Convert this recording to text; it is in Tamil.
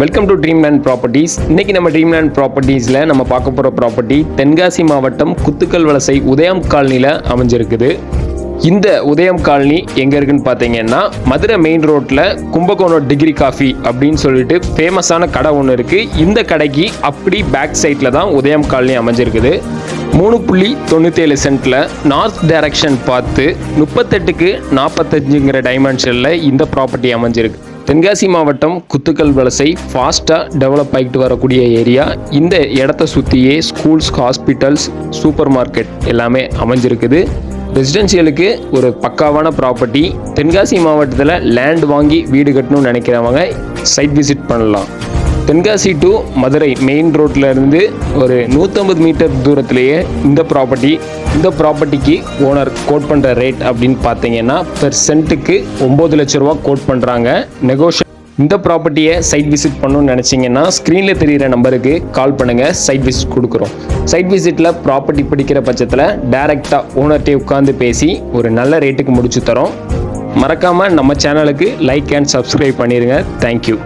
வெல்கம் டு ட்ரீம்லேண்ட் ப்ராப்பர்ட்டிஸ் இன்னைக்கு நம்ம ட்ரீம்லேண்ட் ப்ராப்பர்ட்டிஸில் நம்ம பார்க்க போகிற ப்ராப்பர்ட்டி தென்காசி மாவட்டம் குத்துக்கல் வலசை உதயம் காலனியில் அமைஞ்சிருக்குது. இந்த உதயம் காலனி எங்கே இருக்குன்னு பார்த்தீங்கன்னா மதுரை மெயின் ரோட்டில் கும்பகோணம் டிகிரி காஃபி அப்படின்னு சொல்லிட்டு ஃபேமஸான கடை ஒன்று இருக்குது இந்த கடைக்கு அப்படி பேக் சைட்டில் தான் உதயம் காலனி அமைஞ்சிருக்குது. மூணு புள்ளி தொண்ணூற்றேழு சென்ட்டில் நார்த் டைரக்ஷன் பார்த்து முப்பத்தெட்டுக்கு நாற்பத்தஞ்சுங்கிற டைமென்ஷனில் இந்த ப்ராப்பர்ட்டி அமைஞ்சிருக்கு. தென்காசி மாவட்டம் குத்துக்கல் வலசை ஃபாஸ்ட்டாக டெவலப் ஆகிட்டு வரக்கூடிய ஏரியா இந்த இடத்த சுற்றியே ஸ்கூல்ஸ் ஹாஸ்பிட்டல்ஸ் சூப்பர் மார்க்கெட் எல்லாமே அமைஞ்சிருக்குது. ரெசிடென்சியலுக்கு ஒரு பக்காவான ப்ராப்பர்ட்டி தென்காசி மாவட்டத்தில் லேண்ட் வாங்கி வீடு கட்டணும்னு நினைக்கிறவங்க சைட் விசிட் பண்ணலாம். தென்காசி டு மதுரை மெயின் ரோட்டிலேருந்து இருந்து ஒரு நூற்றம்பது மீட்டர் தூரத்திலேயே இந்த ப்ராப்பர்ட்டி இந்த ப்ராப்பர்ட்டிக்கு ஓனர் கோட் பண்ணுற ரேட் அப்படின்னு பார்த்தீங்கன்னா பெர் சென்ட்டுக்கு ஒம்பது லட்ச ரூபா கோட் பண்ணுறாங்க நெகோஷிய இந்த ப்ராப்பர்ட்டியை சைட் விசிட் பண்ணணும்னு நினச்சிங்கன்னா ஸ்க்ரீனில் தெரிகிற நம்பருக்கு கால் பண்ணுங்கள் சைட் விசிட் கொடுக்குறோம். சைட் விசிட்டில் ப்ராப்பர்ட்டி பிடிக்கிற பட்சத்தில் டைரெக்டாக ஓனர்கிட்டே உட்காந்து பேசி ஒரு நல்ல ரேட்டுக்கு முடிச்சு தரோம். மறக்காமல் நம்ம சேனலுக்கு லைக் அண்ட் சப்ஸ்கிரைப் பண்ணிடுங்க தேங்க்யூ